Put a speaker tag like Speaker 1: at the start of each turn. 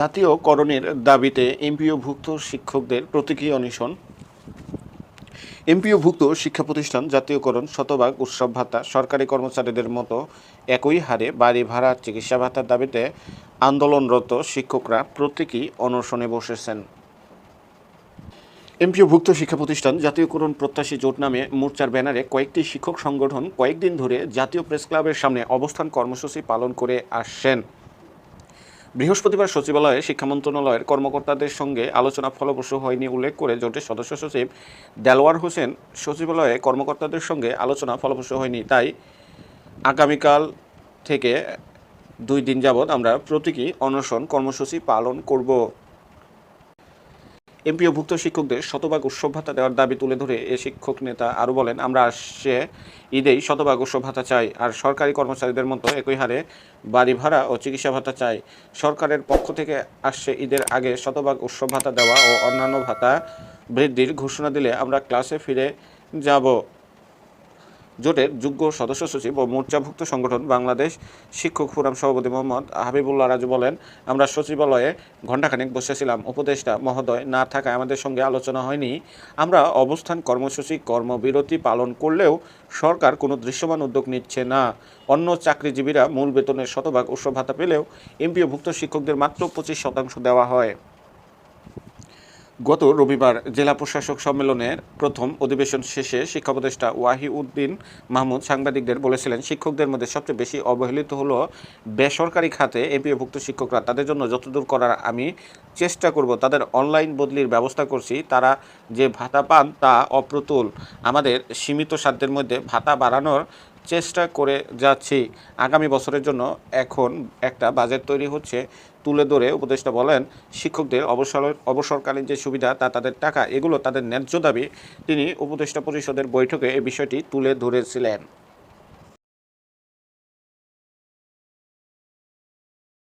Speaker 1: জাতীয়করণের দাবিতে এমপিওভুক্ত শিক্ষকদের প্রতীকী অনশন। এমপিওভুক্ত শিক্ষা প্রতিষ্ঠান জাতীয়করণ, শতভাগ উৎসব ভাতা, সরকারি কর্মচারীদের মতো একই হারে বাড়ি ভাড়া, চিকিৎসা ভাতার দাবিতে আন্দোলনরত শিক্ষকরা প্রতীকী অনশনে বসেছেন। এমপিওভুক্ত শিক্ষা প্রতিষ্ঠান জাতীয়করণ প্রত্যাশী জোট নামে মোর্চার ব্যানারে কয়েকটি শিক্ষক সংগঠন কয়েকদিন ধরে জাতীয় প্রেস ক্লাবের সামনে অবস্থান কর্মসূচি পালন করে আসছেন। বৃহস্পতিবার সচিবালয়ে শিক্ষা মন্ত্রণালয়ের কর্মকর্তাদের সঙ্গে আলোচনা ফলপ্রসূ হয়নি উল্লেখ করে জোটের সদস্য সচিব দেলওয়ার হোসেন সচিবালয়ে কর্মকর্তাদের সঙ্গে আলোচনা ফলপ্রসূ হয়নি। তাই আগামীকাল থেকে দুই দিন যাবৎ আমরা প্রতীকী অনশন কর্মসূচি পালন করব। এমপিওভুক্ত শিক্ষকদের শতভাগ উৎসব ভাতা দেওয়ার দাবি তুলে ধরে এ শিক্ষক নেতা আরও বলেন, আমরা আসছে ঈদেই শতভাগ উৎসব ভাতা চাই আর সরকারি কর্মচারীদের মতো একই হারে বাড়ি ভাড়া ও চিকিৎসা ভাতা চাই। সরকারের পক্ষ থেকে আসছে ঈদের আগে শতভাগ উৎসব ভাতা দেওয়া ও অন্যান্য ভাতা বৃদ্ধির ঘোষণা দিলে আমরা ক্লাসে ফিরে যাব। জোটের যোগ্য সদস্য সচিব ও মোর্চাভুক্ত সংগঠন বাংলাদেশ শিক্ষক ফোরাম সভাপতি মোহাম্মদ হাবিবুল্লাহ রাজু বলেন, আমরা সচিবালয়ে ঘণ্টাখানেক বসেছিলাম, উপদেষ্টা মহোদয় না থাকায় আমাদের সঙ্গে আলোচনা হয়নি। আমরা অবস্থান কর্মসূচি, কর্মবিরতি পালন করলেও সরকার কোনো দৃশ্যমান উদ্যোগ নিচ্ছে না। অন্য চাকরিজীবীরা মূল বেতনের শতভাগ উৎসব ভাতা পেলেও এমপিওভুক্ত শিক্ষকদের মাত্র পঁচিশ শতাংশ দেওয়া হয়। গত রবিবার জেলা প্রশাসক সম্মেলনের প্রথম অধিবেশন শেষে শিক্ষা উপদেষ্টা ওয়াহিউদ্দিন মাহমুদ সাংবাদিকদের বলেছিলেন, শিক্ষকদের মধ্যে সবচেয়ে বেশি অবহেলিত হলো বেসরকারি খাতে এমপিওভুক্ত শিক্ষকরা। তাদের জন্য যতদূর করার আমি চেষ্টা করব, তাদের অনলাইন বদলির ব্যবস্থা করছি। তারা যে ভাতা পান তা অপ্রতুল। আমাদের সীমিত সাধ্যের মধ্যে ভাতা বাড়ানোর চেষ্টা করে যাচ্ছি। আগামী বছরের জন্য এখন একটা বাজেট তৈরি হচ্ছে তুলে ধরে উপদেষ্টা বলেন, শিক্ষকদের অবসর অবসরকালীন যে সুবিধা, তা তাদের টাকা, এগুলো তাদের ন্যায্য দাবি। তিনি উপদেষ্টা পরিষদের বৈঠকে এ বিষয়টি তুলে ধরেছিলেন।